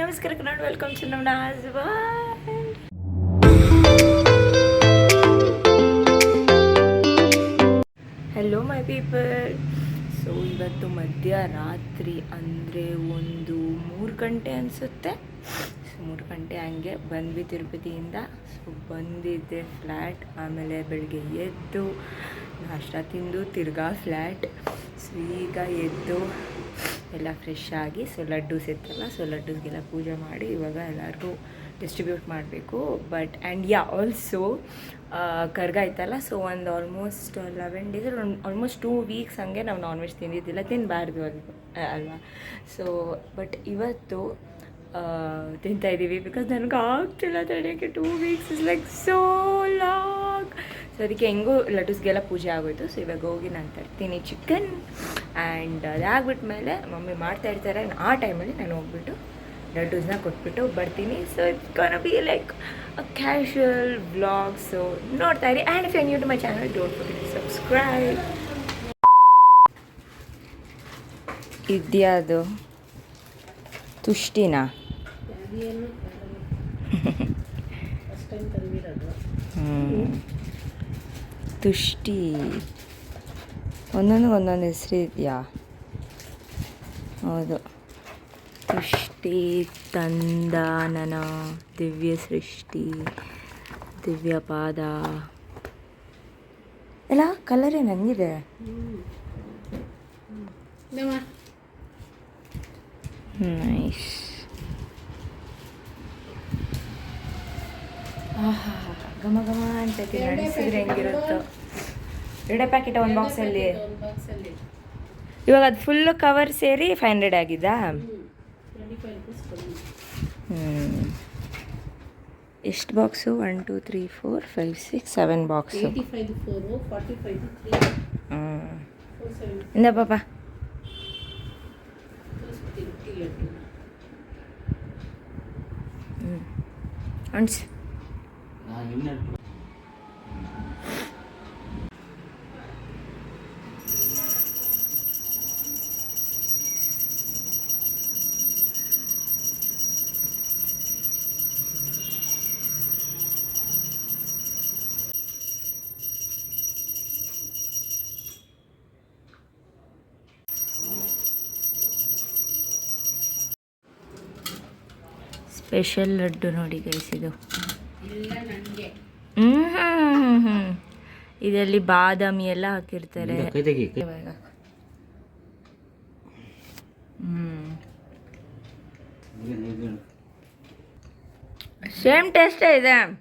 ನಮಸ್ಕಾರ, Kannada welcome to ನಮ್ಮ husband hello my people so ಇವತ್ತು ಮಧ್ಯರಾತ್ರಿ ಅಂದರೆ ಒಂದು ಮೂರು ಗಂಟೆ ಅನಿಸುತ್ತೆ. ಸೊ ಮೂರು ಗಂಟೆ ಹಂಗೆ ಬಂದ್ವಿ ತಿರುಪತಿಯಿಂದ. ಸೊ ಬಂದಿದ್ದೆ ಫ್ಲ್ಯಾಟ್ ಆಮೇಲೆ ಬೆಳಗ್ಗೆ ಎದ್ದು, ನಾಷ್ಟ ತಿಂದು ತಿರ್ಗಾ ಫ್ಲ್ಯಾಟ್ ಸೊ ಈಗ ಎದ್ದು ಎಲ್ಲ ಫ್ರೆಶ್ ಆಗಿ ಸೊ ಲಡ್ಡೂಸ್ ಇತ್ತಲ್ಲ ಸೊ ಲಡ್ಡೂಸ್ಗೆಲ್ಲ ಪೂಜೆ ಮಾಡಿ ಇವಾಗ ಎಲ್ಲರಿಗೂ ಡಿಸ್ಟ್ರಿಬ್ಯೂಟ್ ಮಾಡಬೇಕು. ಬಟ್ ಆ್ಯಂಡ್ ಯಾ ಆಲ್ಸೋ ಕರ್ಗ ಆಯ್ತಲ್ಲ ಸೊ ಒಂದು almost eleven days almost two weeks ಹಂಗೆ ನಾವು ನಾನ್ ವೆಜ್ ತಿಂದಿದ್ದಿಲ್ಲ ತಿನ್ನಬಾರ್ದು ಅಲ್ವ ಅಲ್ವಾ? ಸೊ ಬಟ್ ಇವತ್ತು ತಿಂತಾ ಇದ್ದೀವಿ ಬಿಕಾಸ್ ನನಗೆ ಆಗ್ತಿಲ್ಲ ತಡೆಯೋಕ್ಕೆ two weeks is like so long so ಅದಕ್ಕೆ ಹೆಂಗೂ ಲಡ್ಡೂಸ್ಗೆಲ್ಲ ಪೂಜೆ ಆಗೋಯ್ತು ಸೊ ಇವಾಗ ಹೋಗಿ ನಾನು ತರ್ತೀನಿ ಚಿಕನ್ ಆ್ಯಂಡ್ ಅದಾಗ್ಬಿಟ್ಮೇಲೆ ಮಮ್ಮಿ ಮಾಡ್ತಾ ಇರ್ತಾರೆ. ಆ ಟೈಮಲ್ಲಿ ನಾನು ಹೋಗ್ಬಿಟ್ಟು ಲಡ್ಡೂಸ್ನ ಕೊಟ್ಬಿಟ್ಟು ಬರ್ತೀನಿ. So it's gonna like a casual vlogs ನೋಡ್ತಾ ಇರಿ. And if you new to my channel don't forget subscribe ಇದ್ಯಾದು? ತುಷ್ಟಿನಾ? ಹ್ಮ್. ತುಷ್ಟಿ. ಒಂದೊಂದು ಒಂದೊಂದು ಹೆಸರು ಇದೆಯಾ? ಹೌದು. ತುಷ್ಟಿ ತಂದಾನನ ದಿವ್ಯ ಸೃಷ್ಟಿ ದಿವ್ಯ ಪಾದ. ಎಲ್ಲ ಕಲರೇ ನನಗಿದೆ ನೈಸ್. ಆಹಾ ಘಮ ಘಮ ಅಂತ ಹೆಂಗಿರುತ್ತೋ. ಎರಡೇ ಪ್ಯಾಕೆಟ್ ಒಂದು ಬಾಕ್ಸಲ್ಲಿ ಇವಾಗ ಅದು ಫುಲ್ಲು ಕವರ್ ಸೇರಿ ಫೈವ್ ಹಂಡ್ರೆಡ್ ಆಗಿದ್ದಾ? ಹ್ಞೂ ಎಷ್ಟು box one two three four five six seven box ಹ್ಞೂ ಇಂದ ಪಾಪ. ಹ್ಞೂ ಸ್ಪೆಷಲ್ ಲಡ್ಡು ನೋಡಿ ಗೈಸ್ ಇದು. ಹ್ಮ್ ಹ್ಮ್ ಹ್ಮ್ ಇದರಲ್ಲಿ ಬಾದಾಮಿ ಎಲ್ಲ ಹಾಕಿರ್ತಾರೆ. ಇವಾಗ. ಹ್ಮ್. ಸೇಮ್ ಟೇಸ್ಟೇ ಇದೆ.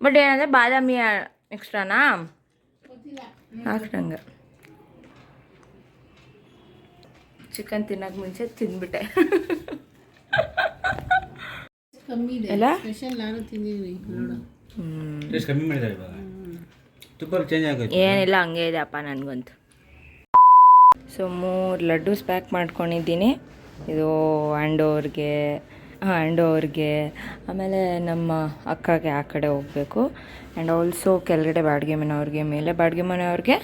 ಬಟ್ ಏನಂದ್ರೆ ಬಾದಾಮಿ ಎಕ್ಸ್ಟ್ರಾನಾ ಹಾಕ್ದಂಗೆ. ಚಿಕನ್ ತಿನ್ನೋಕೆ ಮುಂಚೆ ತಿಂದ್ಬಿಟ್ಟೆ ಕಮ್ಮಿ ಇದೆ ಎಲ್ಲ ಸ್ಪೆಷಲ್ ನಾನು ತಿಂದಿದ್ದೀನಿ ನೋಡು. ಹ್ಮ್. ಟೇಸ್ಟ್ ಕಮ್ಮಿ ಮಾಡಿದ್ದಾರೆ ಇವಾಗ? ತುಪ್ಪ ಚೇಂಜ್ ಆಗೋಯ್ತು. ಏನಿಲ್ಲ ಹಂಗೆ ಇದೆ ಅಪ್ಪ ನನಗಂತೂ. ಸೊ ಮೂರು ಲಡ್ಡೂಸ್ ಪ್ಯಾಕ್ ಮಾಡ್ಕೊಂಡಿದ್ದೀನಿ. ಇದು ಅಂಡೋರ್ಗೆ ಅಂಡೋರ್ಗೆ ಆಮೇಲೆ ನಮ್ಮ ಅಕ್ಕಗೆ ಆ ಕಡೆ ಹೋಗಬೇಕು. ಆ್ಯಂಡ್ ಆಲ್ಸೋ ಕೆಳಗಡೆ ಬಾಡಿಗೆ ಮನೆಯವ್ರಿಗೆ ಮೇಲೆ ಬಾಡಿಗೆ ಮನೆಯವ್ರಿಗೆ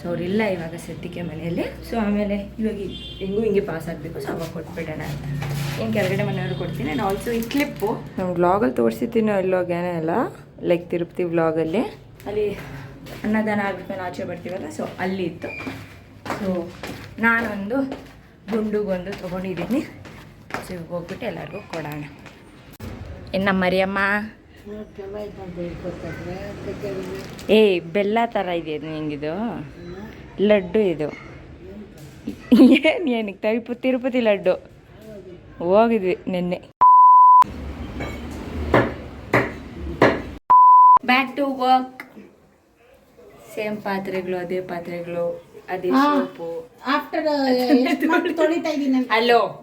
ಸೊ ಅವರಿಲ್ಲ ಇವಾಗ ಸದ್ಯಕ್ಕೆ ಮನೆಯಲ್ಲಿ. ಸೊ ಆಮೇಲೆ ಇವಾಗ ಹೆಂಗೂ ಹಿಂಗೆ ಪಾಸ್ ಆಗಬೇಕು. ಸೊ ಅವಾಗ ಕೊಟ್ಬಿಡೋಣ ಅಂತ. ಏನು ಕೆಳಗಡೆ ಮನೆಯವ್ರಿಗೆ ಕೊಡ್ತೀನಿ. ಆ್ಯಂಡ್ ಆಲ್ಸೋ ಈ ಕ್ಲಿಪ್ಪು ನಮ್ಮ ವ್ಲಾಗಲ್ಲಿ ತೋರಿಸಿದ್ದೀನಿ ಅಲ್ಲೋಗೇನೆ ಅಲ್ಲ ಲೈಕ್ ತಿರುಪತಿ ವ್ಲಾಗಲ್ಲಿ ಅಲ್ಲಿ. ಅನ್ನದಾನ ಆಗ್ಬಿಟ್ಮೇಲೆ ಆಚೆ ಬರ್ತೀವಲ್ಲ? ಸೊ ಅಲ್ಲಿ ಇತ್ತು. ಸೊ ನಾನೊಂದು ಗುಂಡುಗೊಂದು ತೊಗೊಂಡಿದ್ದೀನಿ. ಸೊ ಹೋಗ್ಬಿಟ್ಟು ಎಲ್ಲರಿಗೂ ಕೊಡೋಣ. ಇನ್ನು ಮರಿಯಮ್ಮ? ಏಯ್ ಬೆಲ್ಲ ಥರ ಇದೆ ನಿಂಗಿದು ಲಡ್ಡು ಇದು. ಏನು ಏನಕ್ಕೆ ತಿರುಪತಿ ತಿರುಪತಿ ಲಡ್ಡು. ಹೋಗಿದ್ವಿ ನಿನ್ನೆ. ಬ್ಯಾಕ್ ಟು ವರ್ಕ್ ಸೇಮ್ ಪಾತ್ರೆಗಳು ಅದೇ ಪಾತ್ರೆಗಳು ಅದೇ ಸೋಪು ಆಫ್ಟರ್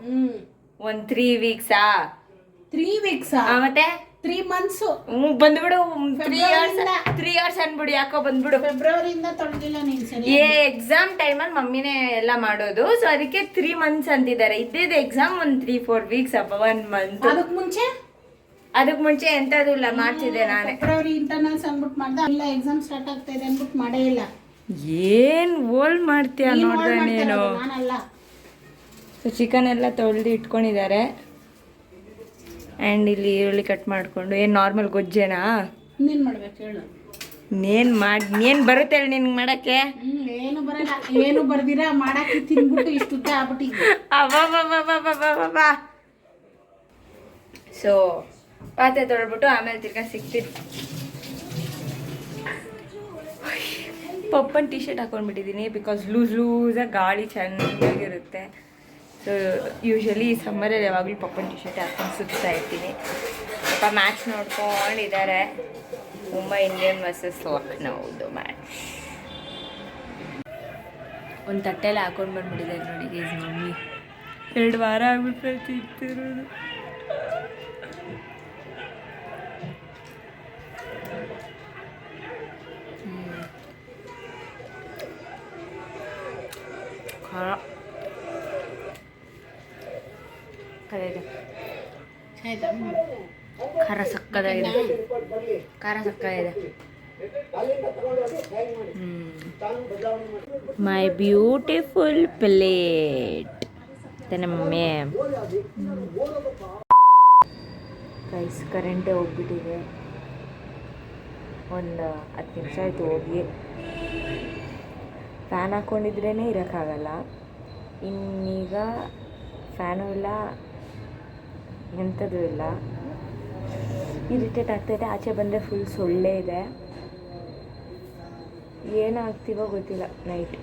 ಹ್ಮ್. ಒಂದ್ ತ್ರೀ ವೀಕ್ಸಾ ತ್ರೀ ವೀಕ್ಸ್ ಮತ್ತೆ? ತ್ರೀ ಮಂತ್ಸ್ ಹ್ಮ್ ಬಂದ್ಬಿಡು. Three years. ತ್ರೀ ಇಯರ್ಸ್ ಅನ್ಬಿಡು ಯಾಕೋ ಬಂದ್ಬಿಡು. ಫೆಬ್ರವರಿಯಿಂದ ತೊಳೆದಿಲ್ಲ ನೀನು ಸರಿ. ಏ ಎಕ್ಸಾಮ್ ಟೈಮಲ್ಲಿ ಮಮ್ಮಿನೇ ಎಲ್ಲ ಮಾಡೋದು. ಸೊ ಅದಕ್ಕೆ ತ್ರೀ ಮಂತ್ಸ್ ಅಂತಿದ್ದಾರೆ. ಇದ್ದಿದ್ದು ಎಕ್ಸಾಮ್ ಒಂದ್ ತ್ರೀ ಫೋರ್ ವೀಕ್ಸ್ ಅಪ್ಪ ಒನ್ ಮಂತ್ ಅದಕ್ ಮುಂಚೆ? ಅದಕ್ ಮುಂಚೆ ಎಂತದೂ ಇಲ್ಲ ಮಾಡ್ತಿದ್ದೆ ನಾನೇ. ಫೆಬ್ರವರಿ ಇಂಟರ್ನಲ್ಸ್ ಅಂದ್ಬಿಟ್ಟು ಮಾಡ್ದೆ. ಇಲ್ಲ ಎಕ್ಸಾಮ್ ಸ್ಟಾರ್ಟ್ ಆಗ್ತಾ ಇದೆ ಅಂದ್ಬಿಟ್ಟು ಮಾಡೇ ಇಲ್ಲ. ಏನ್ ಓಲ್ ಮಾಡ್ತೀಯ ನೀನ್ ನೋಡ್ದ ಮಾಡ್ತಾ ನೀನು? ಇರೋದು, ನಾನಲ್ಲ. ಸೊ ಚಿಕನ್ ಎಲ್ಲ ತೊಳ್ದು ಇಟ್ಕೊಂಡಿದ್ದಾರೆ. ಆ್ಯಂಡ್ ಇಲ್ಲಿ ಈರುಳ್ಳಿ ಕಟ್ ಮಾಡಿಕೊಂಡು. ಏನು ನಾರ್ಮಲ್ ಗೊಜ್ಜೇನಾ? ನೀನ್ ಮಾಡ್ಬೇಕು ಹೇಳು. ಮಾಡಿ ಏನು ಬರುತ್ತೆ ಹೇಳಿ ನಿನ್ಗೆ ಮಾಡೋಕ್ಕೆ? ಏನು ಬರಲ್ಲ. ಏನು ಬರ್ದಿರಾ ಮಾಡಕ್ಕೆ ತಿನ್ಬಿಟ್ಟು ಇಷ್ಟು ಉದ್ದ ಬಾ ಸೊ ಪಾತ್ರೆ ತೊಳ್ಬಿಟ್ಟು ಆಮೇಲೆ ತಿರ್ಗಾ ಸಿಗ್ತೀನಿ. ಪಪ್ಪನ್ ಟೀ ಶರ್ಟ್ ಹಾಕೊಂಡ್ಬಿಟ್ಟಿದ್ದೀನಿ ಬಿಕಾಸ್ ಲೂಸ್ ಲೂಸಾಗಿ ಗಾಳಿ ಚೆನ್ನಾಗಿರುತ್ತೆ. ಸೊ ಯೂಶ್ವಲಿ ಈ ಸಮ್ಮರಲ್ಲಿ ಯಾವಾಗಲೂ ಪಪ್ಪನ್ ಟಿ ಶರ್ಟ್ ಹಾಕೊಂಡು ಸುತ್ತಾ ಇರ್ತೀನಿ. ಪಾಪ ಮ್ಯಾಚ್ ನೋಡ್ಕೊಂಡಿದ್ದಾರೆ. ಮುಂಬೈ ಇಂಡಿಯನ್ ವರ್ಸಸ್ ಲಕ್ನೌದು ಮ್ಯಾಚ್ ಒಂದು ತಟ್ಟೆಲ್ಲ ಹಾಕೊಂಡು ಬಂದ್ಬಿಟ್ಟಿದ್ದಾರೆ ನೋಡಿ ಗೇಸ್ ಮಮ್ಮಿ. ಎರಡು ವಾರ ಆಗ್ಬಿಟ್ಟು ತಿಂತಿರೋದು. ಹ್ಮ್. ಖಾರ ಆಯ್ತಾ? ಖಾರ ಸಕ್ಕದಾಗಿದೆ ಖಾರ ಸಕ್ಕದಾಗಿದೆ my beautiful plate mummy rice ಕರೆಂಟೇ ಹೋಗ್ಬಿಟ್ಟಿದೆ. ಒಂದು ಹತ್ತು ನಿಮಿಷ ಆಯಿತು ಹೋಗಿ. ಫ್ಯಾನ್ ಹಾಕ್ಕೊಂಡಿದ್ರೇ ಇರೋಕ್ಕಾಗಲ್ಲ. ಇನ್ನೀಗ ಫ್ಯಾನು ಇಲ್ಲ. ಎಂಥದ್ದು ಇಲ್ಲ. ಇರಿಟೇಟ್ ಆಗ್ತೈತೆ ಆಚೆ ಬಂದರೆ ಫುಲ್ ಸೊಳ್ಳೆ ಇದೆ. ಏನಾಗ್ತೀವೋ ಗೊತ್ತಿಲ್ಲ ನೈಟ್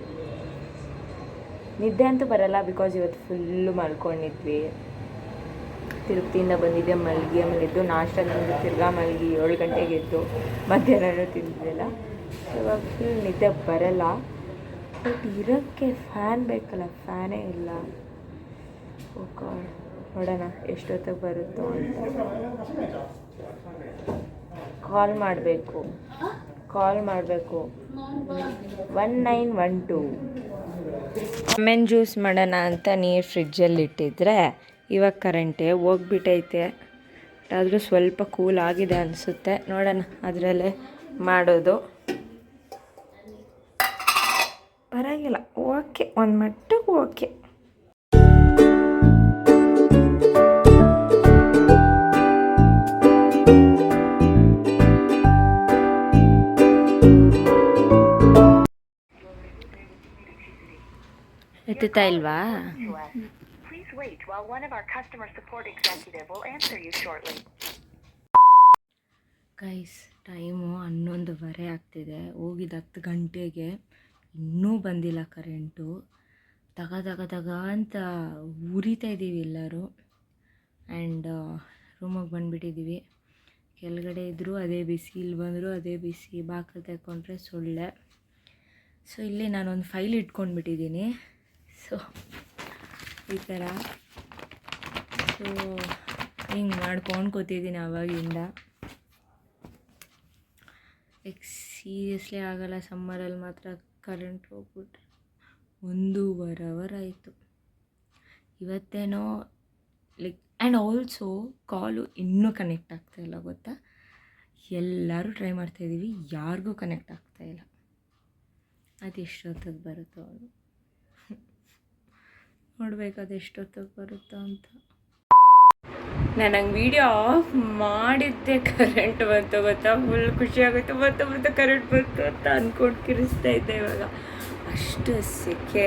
ನಿದ್ದೆ ಅಂತೂ ಬರಲ್ಲ ಬಿಕಾಸ್ ಇವತ್ತು ಫುಲ್ಲು ಮಲ್ಕೊಂಡಿದ್ವಿ. ತಿರುಪತಿಯಿಂದ ಬಂದಿದ್ದೆ, ಮಲಗಿ, ಆಮೇಲೆ ಎದ್ದು ನಾಷ್ಟ ತಿಂದು, ತಿರ್ಗಾ ಮಲಗಿ ಏಳು ಗಂಟೆಗೆ ಎದ್ದು ಮಧ್ಯಾಹ್ನ ತಿಂದಿದ್ದಿಲ್ಲ. ಇವಾಗ ಫುಲ್ ನಿದ್ದೆ ಬರಲ್ಲ. ಬಟ್ ಇರೋಕ್ಕೆ ಫ್ಯಾನ್ ಬೇಕಲ್ಲ ಫ್ಯಾನೇ ಇಲ್ಲ. ಓ God. ನೋಡೋಣ ಎಷ್ಟೊತ್ತಿಗೆ ಬರುತ್ತೋ ಅಂತ. ಕಾಲ್ ಮಾಡಬೇಕು. ಕಾಲ್ ಮಾಡಬೇಕು. One nine one two lemon juice ಮಾಡೋಣ ಅಂತ ನೀರು ಫ್ರಿಜ್ಜಲ್ಲಿ ಇಟ್ಟಿದ್ರೆ ಇವಾಗ ಕರೆಂಟೇ ಹೋಗ್ಬಿಟ್ಟೈತೆ ಆದರೂ ಸ್ವಲ್ಪ ಕೂಲ್ ಆಗಿದೆ ಅನಿಸುತ್ತೆ. ನೋಡೋಣ ಅದರಲ್ಲೇ ಮಾಡೋದು. ಪರವಾಗಿಲ್ಲ ಓಕೆ ಒಂದು ಮಟ್ಟಕ್ಕೆ ಓಕೆ you ಇಲ್ವಾ ಗೈಸ್ ಟೈಮು ಹನ್ನೊಂದುವರೆ ಆಗ್ತಿದೆ. ಹೋಗಿದ್ದು ಹತ್ತು ಗಂಟೆಗೆ ಇನ್ನೂ ಬಂದಿಲ್ಲ ಕರೆಂಟು ತಗ ತಗ ತಗ ಅಂತ ಉರಿತಾ ಇದ್ದೀವಿ ಎಲ್ಲರೂ. ಆ್ಯಂಡ್ ರೂಮಿಗೆ ಬಂದುಬಿಟ್ಟಿದ್ದೀವಿ ಕೆಳಗಡೆ ಇದ್ದರೂ ಅದೇ ಬಿಸಿ ಇಲ್ಲಿ ಬಂದರೂ ಅದೇ ಬಿಸಿ ಬಾಕಲ್ ತೆಕ್ಕೊಂಡ್ರೆ ಸೊಳ್ಳೆ. ಸೊ ಇಲ್ಲಿ ನಾನೊಂದು ಫೈಲ್ ಇಟ್ಕೊಂಡ್ಬಿಟ್ಟಿದ್ದೀನಿ ಸೊ ಈ ಥರ. ಸೊ ಹಿಂಗೆ ಮಾಡ್ಕೊಂಡು ಕೂತಿದ್ದೀನಿ ಆವಾಗಿಂದ. ಲೈಕ್ ಸೀರಿಯಸ್ಲಿ ಆಗೋಲ್ಲ ಸಮ್ಮರಲ್ಲಿ ಮಾತ್ರ ಕರೆಂಟ್ ಹೋಗ್ಬಿಟ್ರೆ. ಒಂದೂವರೆ ಅವರ್ ಆಯಿತು. ಇವತ್ತೇನೋ ಲೈಕ್ ಆ್ಯಂಡ್ ಆಲ್ಸೋ ಕಾಲು ಇನ್ನೂ ಕನೆಕ್ಟ್ ಆಗ್ತಾ ಇಲ್ಲ ಗೊತ್ತಾ? ಎಲ್ಲರೂ ಟ್ರೈ ಮಾಡ್ತಾಯಿದ್ದೀವಿ ಯಾರಿಗೂ ಕನೆಕ್ಟ್ ಆಗ್ತಾಯಿಲ್ಲ ಅದು ಎಷ್ಟೊತ್ತಿಗೆ ಬರುತ್ತೋ ಅದು. ನೋಡ್ಬೇಕು ಅದು ಎಷ್ಟೊತ್ತಿಗೆ ಬರುತ್ತೋ ಅಂತ. ನಾನು ಹಂಗೆ ವಿಡಿಯೋ ಆಫ್ ಮಾಡಿದ್ದೆ ಕರೆಂಟ್ ಬಂತು ಗೊತ್ತಾ? ಫುಲ್ ಖುಷಿ ಆಗುತ್ತೆ. ಮತ್ತೆ ಬಂತು ಕರೆಂಟ್ ಬಂತು ಅಂತ ಅಂದ್ಕೊಂಡು ಕಿರಿಸ್ತಾ ಇದ್ದೆ ಇವಾಗ. ಅಷ್ಟು ಸೆಕೆ.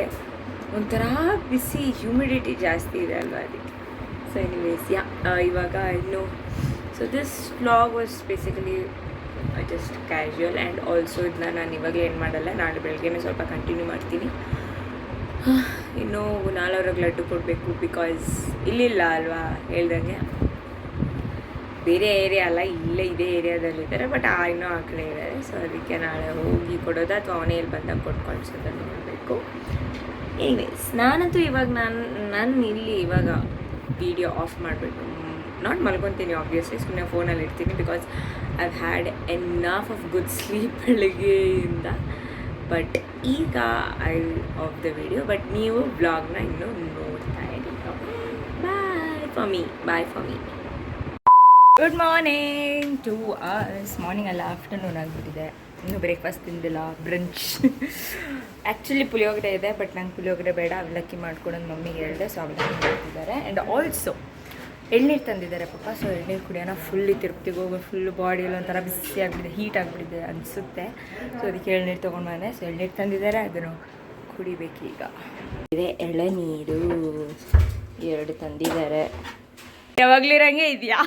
ಒಂಥರ ಬಿಸಿ ಹ್ಯೂಮಿಡಿಟಿ ಜಾಸ್ತಿ ಇದೆ ಅಲ್ವಾ ಅದಕ್ಕೆ. ಸೊ ಎನಿವೇಸ್ ಯಾ ಇವಾಗ ಇನ್ನು so this vlog was basically just casual and also ಇದನ್ನ ನಾನು ಇವಾಗ ಏನು ಮಾಡಲ್ಲ, ನಾಳೆ ಬೆಳಗ್ಗೆನೇ ಸ್ವಲ್ಪ ಕಂಟಿನ್ಯೂ ಮಾಡ್ತೀನಿ. ಇನ್ನು ನಾಲ್ವರೆಗೆ ಲಡ್ಡು ಕೊಡಬೇಕು ಬಿಕಾಸ್ ಇಲ್ಲಿಲ್ಲ ಅಲ್ವಾ ಹೇಳ್ದಂಗೆ. ಬೇರೆ ಏರಿಯಾ ಅಲ್ಲ, ಇಲ್ಲೇ ಇದೇ ಏರಿಯಾದಲ್ಲಿದ್ದಾರೆ ಬಟ್ ಆ ಇನ್ನೂ ಆ ಕಡೆ ಇದ್ದಾರೆ. ಸೊ ಅದಕ್ಕೆ ನಾಳೆ ಹೋಗಿ ಕೊಡೋದು ಅಥವಾ ಅವನೇ ಇಲ್ಲಿ ಬಂದಾಗ ಕೊಟ್ಟು ನೋಡಬೇಕು. ಎನಿವೇಸ್ ನಾನಂತೂ ಇವಾಗ ನಾನು ನನ್ನ ಇಲ್ಲಿ ಇವಾಗ ವಿಡಿಯೋ ಆಫ್ ಮಾಡಿಬಿಟ್ಟು ನಾಟ್ ಮಲ್ಕೊತೀನಿ ಆಬ್ವಿಯಸ್ಲಿ ಸುಮ್ಮನೆ ಫೋನಲ್ಲಿ ಇರ್ತೀನಿ because I had enough of good sleep ಬೆಳಗ್ಗೆಯಿಂದ. ಬಟ್ ಈಗ I off the video, but ನೀವು ಬ್ಲಾಗ್ನ ಇನ್ನೂ ನೋಡ್ತಾ ಇರಿ. Bye for me bye for me good morning to us morning ಅಲ್ಲ ಆಫ್ಟರ್ನೂನ್ ಆಗಿಬಿಟ್ಟಿದೆ. ಇನ್ನೂ ಬ್ರೇಕ್ಫಾಸ್ಟ್ ತಿಂದಿಲ್ಲ ಬ್ರಂಚ್ ಆ್ಯಕ್ಚುಲಿ ಪುಳಿಯೋಗರೆ ಇದೆ ಬಟ್ ನಂಗೆ ಪುಳಿಯೋಗರೆ ಬೇಡ. ಅವಲಕ್ಕಿ ಮಾಡ್ಕೊಡೋದು ಮಮ್ಮಿಗೆ ಹೇಳಿದೆ ಸೊ ಅವಲಕ್ಕಿ ಮಾಡ್ತಿದ್ದಾರೆ. ಆ್ಯಂಡ್ ಆಲ್ಸೋ ಎಳ್ನೀರು ತಂದಿದ್ದಾರೆ ಪಾಪ. ಸೊ ಎಳ್ನೀರು ಕುಡಿಯೋಣ. ಫುಲ್ಲಿ ತಿರುಪ್ತಿಗೆ ಹೋಗಿ ಫುಲ್ ಬಾಡಿಯಲ್ಲಿ ಒಂಥರ ಬಿಸಿ ಆಗಿಬಿಟ್ಟಿದೆ. ಹೀಟ್ ಆಗಿಬಿಟ್ಟಿದೆ ಅನಿಸುತ್ತೆ. ಸೊ ಅದಕ್ಕೆ ಎಳ್ನೀರು ತೊಗೊಂಡು ಬಂದೆ. ಸೊ ಎಳ್ನೀರು ತಂದಿದ್ದಾರೆ. ಅದನ್ನು ಕುಡಿಬೇಕೀಗ. ಇದೆ ಎಳನೀರು ಎರಡು ತಂದಿದ್ದಾರೆ. ಯಾವಾಗ್ಲಿರಂಗೆ ಇದೆಯಾ?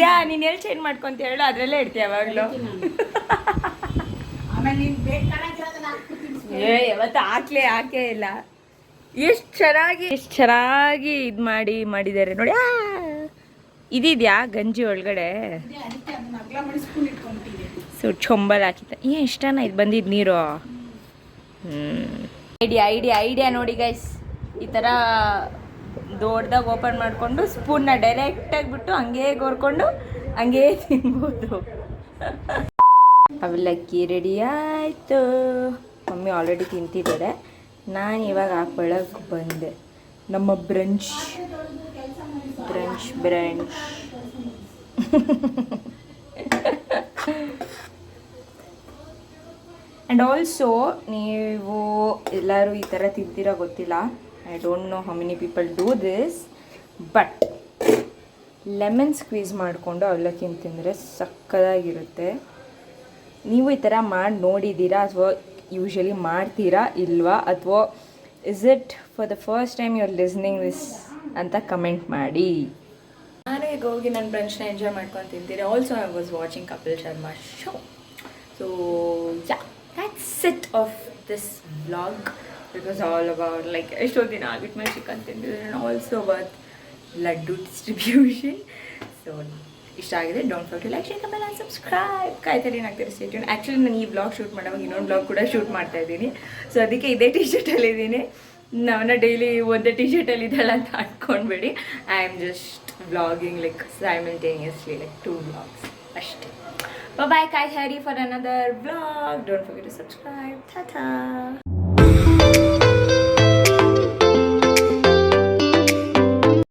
ಯಾ ನೀನು ಎಲ್ಲಿ ಚೇಂಜ್ ಮಾಡ್ಕೊಂತ ಹೇಳು. ಅದರಲ್ಲೇ ಇಡ್ತೀಯ ಯಾವಾಗಲೂ. ಏ ಯಾವತ್ತು ಹಾಕ್ಲೇ ಹಾಕೇ ಇಲ್ಲ. ಎಷ್ಟು ಚೆನ್ನಾಗಿ ಎಷ್ಟು ಚೆನ್ನಾಗಿ ಇದು ಮಾಡಿ ಮಾಡಿದ್ದಾರೆ ನೋಡಿ! ಇದಿದ್ಯಾ ಗಂಜಿ ಒಳಗಡೆ? ಸೊ ಚೊಂಬಲ್ ಹಾಕಿತ್ತ ಏ ಇಷ್ಟನ ಇದು ಬಂದಿದ್ದು ನೀರು? ಐಡಿಯಾ ಐಡಿಯಾ ಐಡಿಯಾ ನೋಡಿ ಗೈಸ್ ಈ ಥರ ದೊಡ್ಡದಾಗ ಓಪನ್ ಮಾಡಿಕೊಂಡು ಸ್ಪೂನ್ನ ಡೈರೆಕ್ಟಾಗಿ ಬಿಟ್ಟು ಹಂಗೇ ಗೋರ್ಕೊಂಡು ಹಂಗೇ ತಿನ್ಬೋದು. ಅವಲಕ್ಕಿ ರೆಡಿ ಆಯಿತು. ಮಮ್ಮಿ ಆಲ್ರೆಡಿ ತಿಂತಿದ್ದಾರೆ. ನಾನು ಇವಾಗ ಹಾಕೊಳ್ಳೋಕೆ ಬಂದೆ. ನಮ್ಮ brunch brunch brunch and also ನೀವು ಎಲ್ಲರೂ ಈ ಥರ ತಿಂತೀರಾ ಗೊತ್ತಿಲ್ಲ. I don't know how many people do this but lemon squeeze ಮಾಡಿಕೊಂಡು ಅವಲಕ್ಕಿ ತಿಂದರೆ ಸಕ್ಕದಾಗಿರುತ್ತೆ. ನೀವು ಈ ಥರ ಮಾಡಿ ನೋಡಿದ್ದೀರಾ? ಅಥವಾ ಯೂಶ್ವಲಿ ಮಾಡ್ತೀರಾ ಇಲ್ವಾ? ಅಥವಾ is it for the first time you are listening this ಅಂತ ಕಮೆಂಟ್ ಮಾಡಿ. ನಾನು ಈಗ ಹೋಗಿ ನನ್ನ ಬ್ರಂಚ್ನ ಎಂಜಾಯ್ ಮಾಡ್ಕೊಂಡು ತಿಂತೀರಿ also I was watching Kapil Sharma show so yeah that's it of this vlog. All about, like, ಎಷ್ಟೋ ದಿನ ಆಗಿಟ್ಟು ಮೇಲೆ chicken ತಿಂದಿದ್ರೆ also about laddu distribution so ಇಷ್ಟ ಆಗಿದೆ don't forget to like share comment and subscribe ಕಾಯ್ತಾರೆ ಏನಾಗ್ತಾರೆ stay tuned actually ನಾನು ಈ blog shoot ಮಾಡುವಾಗ ಇನ್ನೊಂದು ಬ್ಲಾಗ್ ಕೂಡ ಶೂಟ್ ಮಾಡ್ತಾ ಇದ್ದೀನಿ. ಸೊ ಅದಕ್ಕೆ ಇದೇ ಟಿ ಶರ್ಟಲ್ಲಿ ಇದ್ದೀನಿ. ನಾವನ್ನ ಡೈಲಿ ಒಂದೇ ಟಿ ಶರ್ಟಲ್ಲಿ ಇದ್ದಾಳೆ ಅಂತ ಅನ್ಕೊಂಡ್ಬೇಡಿ. I am just vlogging like simultaneously like two vlogs ಅಷ್ಟೇ. Bye guys hurry for another vlog don't Don't to subscribe Tha.